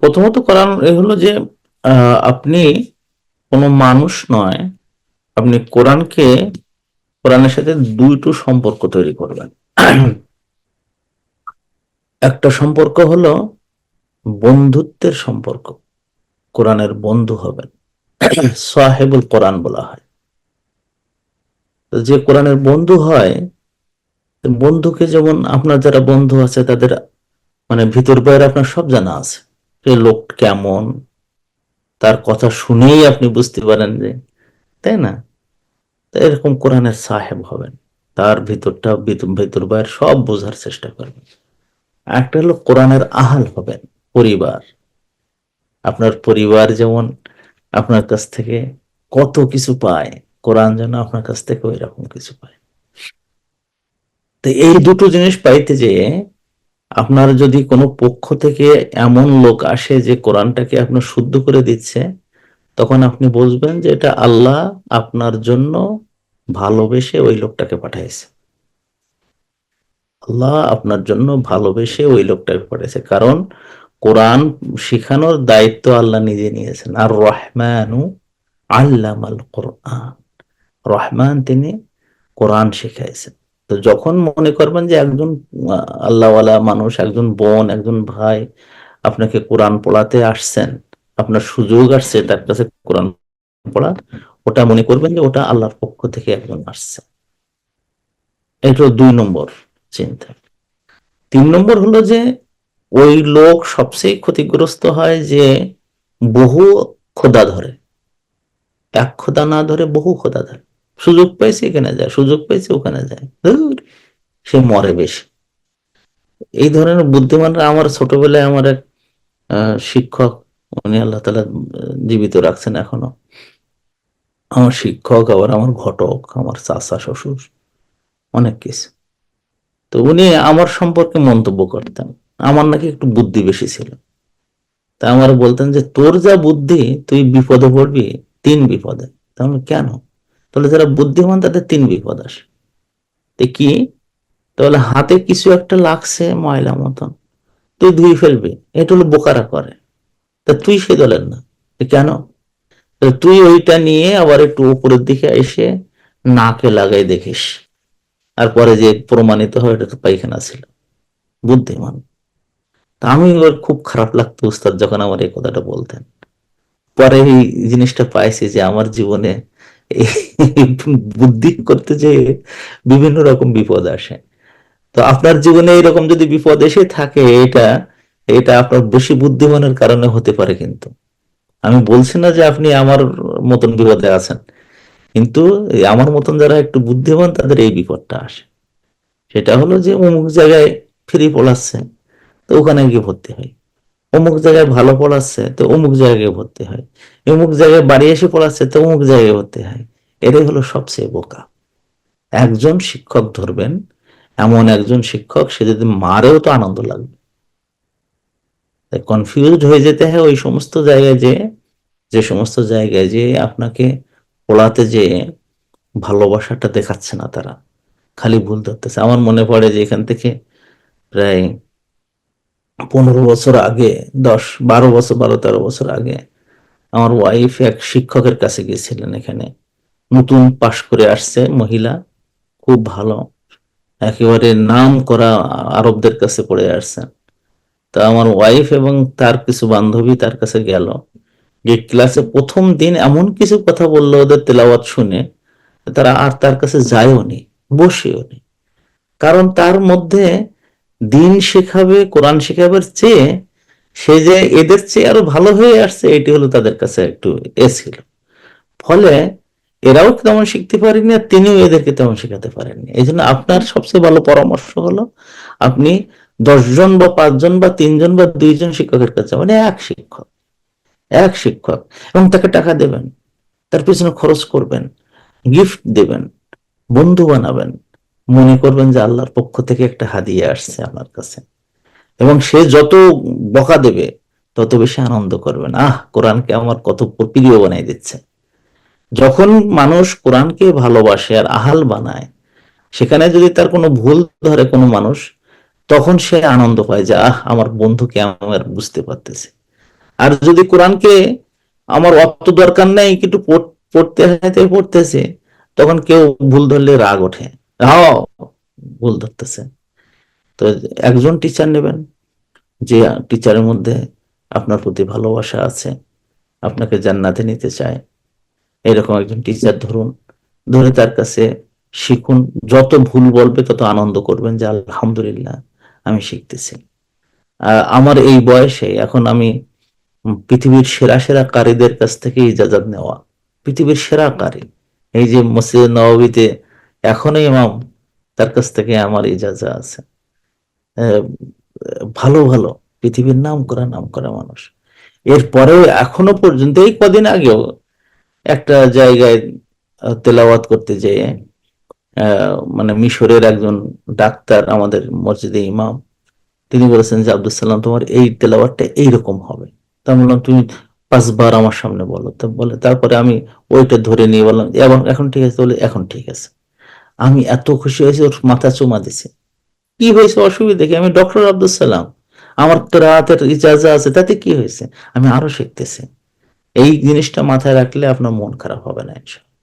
প্রথমত করার এ হলো যে আপনি কোনো মানুষ নয়, আপনি কোরআনকে, কোরআনের সাথে দুইটো সম্পর্ক তৈরি করবেন। একটা সম্পর্ক হলো বন্ধুত্বের সম্পর্ক, কোরআনের বন্ধু হবেন। সাহেবুল কোরআন বলা হয়। যে কোরআনের বন্ধু হয়, বন্ধুকে যেমন আপনার যারা বন্ধু আছে তাদের মানে ভিতর বাইরে আপনার সব জানা আছে। লোক কেমন, তার কথা শুনেই আপনি বুঝতে পারেন যে, তাই না? এরকম কোরআনের সাহেব হবেন, তার ভিতরটা ভিতর- বাইরে সব বোঝার চেষ্টা করবেন। একটা হলো কোরআনের আহাল হবেন, পরিবার। আপনার পরিবার যেমন আপনার কাছ থেকে কত কিছু পায়, কোরআন যেন আপনার কাছ থেকে ওই রকম কিছু পায়। তো এই দুটো জিনিস পাইতে যেয়ে আপনার যদি কোনো পক্ষ থেকে এমন লোক আসে যে কোরআনটাকে আপনার শুদ্ধ করে দিচ্ছে, তখন আপনি বুঝবেন যে এটা আল্লাহ আপনার জন্য ভালোবেসে ওই লোকটাকে পাঠাইছে। আল্লাহ আপনার জন্য ভালোবেসে ওই লোকটাকে পাঠিয়েছে কারণ কোরআন শিখানোর দায়িত্ব আল্লাহ নিজে নিয়েছেন। আর রহমানু আল্লামাল কোরআন। রহমান তিনি কোরআন শিখাইছেন। তো যখন মনে করবেন যে একজন আল্লাহওয়ালা মানুষ, একজন বোন, একজন ভাই আপনাকে কোরআন পড়াতে আসছেন, আপনার সুযোগ আসছে তার কাছে কোরআন পড়া, ওটা মনে করবেন যে ওটা আল্লাহর পক্ষ থেকে একজন আসছে। এটা দুই নম্বর চিন্তা। তিন নম্বর হলো যে ওই লোক সবচেয়ে ক্ষতিগ্রস্ত হয় যে বহু খোদা ধরে। এক খোদা না ধরে বহু খোদা ধরে। সুযোগ পাইছে এখানে যায়, সুযোগ পাইছে ওখানে যায়। সে মরে বেশি। এই ধরনের বুদ্ধিমানরা আমার ছোটবেলায় আমার এক শিক্ষক, উনি আল্লাহ তালা জীবিত রাখছেন এখনও। আমার শিক্ষক, আবার আমার ঘটক, আমার চাচা, শ্বশুর, অনেক কিছু। তো উনি আমার সম্পর্কে মন্তব্য করতেন। আমার নাকি একটু বুদ্ধি বেশি ছিল। তা আমার বলতেন যে, তোর যা বুদ্ধি, তুই বিপদে পড়বি, তিন বিপদে। তাহলে কেন? তাহলে যারা বুদ্ধিমান, তাদের তিন বিপদ আসে। তো কি? তাহলে হাতে কিছু একটা লাগছে ময়লা মতন, তুই ধুয়ে ফেলবি, এটা হলো বোকারা করে। তা তুই সে দলের না কেন? তুই ওইটা নিয়ে আবার একটু উপরের দিকে এসে নাকে লাগাই দেখিস। আর পরে যে প্রমাণিত হয় এটা তো পায়খানা ছিল। বুদ্ধিমান। তা আমি ওর খুব খারাপ লাগতো উস্তাদ যখন আমার এই কথাটা বলতেন। পরে এই জিনিসটা পাইছি যে আমার জীবনে বুদ্ধি করতে যে বিভিন্ন রকম বিপদ আসে। তো আপনার জীবনে এরকম যদি বিপদ এসে থাকে, এটা এটা আপনার বেশি বুদ্ধিমানের কারণে হতে পারে কিন্তু। আমি বলছি না যে আপনি আমার মতন বিপদে আছেন, কিন্তু আমার মতন যারা একটু বুদ্ধিমান, তাদের এই বিপদটা আসে। সেটা হলো যে অমুক জায়গায় ফ্রি পড়াচ্ছে তো ওখানে গিয়ে ভর্তি হয়। অমুক জায়গায় ভালো পড়াচ্ছে তো অমুক জায়গায় ভর্তি হয়। অমুক জায়গায় বাড়ি এসে পড়াচ্ছে তো অমুক জায়গায় ভর্তি হয়। এটাই হলো সবচেয়ে বোকা। একজন শিক্ষক ধরবেন, এমন একজন শিক্ষক, সে যদি মারেও তো আনন্দ লাগবে। কনফিউজড হয়ে যেতে হয় ওই সমস্ত জায়গায় যে যে সমস্ত জায়গায় যে আপনাকে পড়াতে যে ভালোবাসাটা দেখাচ্ছে না তারা। খালি ভুল ধরতেছে। আমার মনে পড়ে যে এখান থেকে প্রায় পনেরো বছর আগে, দশ, বারো বছর, বারো, তেরো বছর আগে আমার ওয়াইফ এক শিক্ষকের কাছে গিয়েছিলেন এখানে। নতুন পাশ করে আসছে মহিলা, খুব ভালো। একেবারে নাম করা আরবদের কাছে পড়ে আসছেন তা আমার ওয়াইফ এবং তার কিছু বান্ধবী তার কাছে গেল। যে ক্লাসে প্রথম দিন এমন কিছু কথা বলল ওদের তেলাওয়াত শুনে, তারা আর তার কাছে যায়ও নি, বসেও কারণ তার মধ্যে দিন শেখাবে, কোরআন শেখাবার চেয়ে সে যে এদের চেয়ে আরও ভালো হয়ে আসছে, এটি হলো তাদের কাছে একটু এ ছিল। ফলে এরাও তেমন শিখতে পারেনি আর তিনিও এদেরকে তেমন শেখাতে পারেননি। এই জন্য আপনার সবচেয়ে ভালো পরামর্শ হলো আপনি দশজন বা পাঁচজন বা তিনজন বা দুইজন শিক্ষকের কাছে মানে এক শিক্ষক এক শিক্ষক, এবং তাকে টাকা দেবেন, তার পিছনে খরচ করবেন, গিফট দেবেন, বন্ধু বানাবেন মনে করবেন যে আল্লাহর পক্ষ থেকে একটা হাদিয়া আসছে আপনার কাছে। এবং সে যত বকা দেবে, তত বেশি আনন্দ করবেন। আহ, কোরআনকে আমার কত প্রিয় বানাই দিচ্ছে। যখন মানুষ কোরআনকে ভালোবাসে আর আহাল বানায়, সেখানে যদি তার কোনো ভুল ধরে কোনো মানুষ, তখন সে আনন্দ পায় যে, আহ, আমার বন্ধুকে আমার বুঝতে পারতেছে। আর যদি কোরআনকে, আমার অত দরকার নেই কিন্তু পড়- পড়তে পড়তেছে। তখন কেউ ভুল ধরলে রাগ ওঠে। হ্যাঁ ভুল ধরতেছে। তো একজন টিচার নেবেন, যে টিচারের মধ্যে আপনার প্রতি ভালোবাসা আছে, আপনাকে জান্নাতে নিতে চায়। এরকম একজন টিচার ধরুন, ধরে তার কাছে শিখুন, যত ভুল বলবে তত আনন্দ করবেন যে, আলহামদুলিল্লাহ, আমি শিখতেছি। আমার এই বয়সে এখন আমি পৃথিবীর সেরা সেরা কারীদের কাছ থেকে ইজাজত নেওয়া। পৃথিবীর সেরা কারি, এই যে মসজিদ নববীতে এখনও ইমাম তার কাছ থেকে আমার ইজাজা আছে। ভালো ভালো। পৃথিবীর নাম করা নাম করা মানুষ। এরপরেও এখনও পর্যন্ত, এই কদিন আগেও একটা জায়গায় তেলাওয়াত করতে যেয়ে মানে মিশরের একজন ডাক্তার আমাদের মসজিদে ইমাম, তিনি বলেছেন যে আব্দুল সালাম, তোমার এই তেলাওয়াতটা এইরকম হবে। তা বললাম, তুমি পাঁচবার আমার সামনে বলো। তো বলে, তারপরে আমি ওইটা ধরে নিয়ে বললাম এবং এখন ঠিক আছে? বলে, এখন ঠিক আছে। আমি এত খুশি হয়েছি, ওর মাথা চুমা দিছে। কি হয়েছে অসুবিধা কি? আমি ডক্টর আব্দুল সালাম। আমার তো রাতের ইজাজা আছে, তাতে কি হয়েছে? আমি আরও শিখতেছি। এই জিনিসটা মাথায় রাখলে আপনার মন খারাপ হবে না ইনশাল্লাহ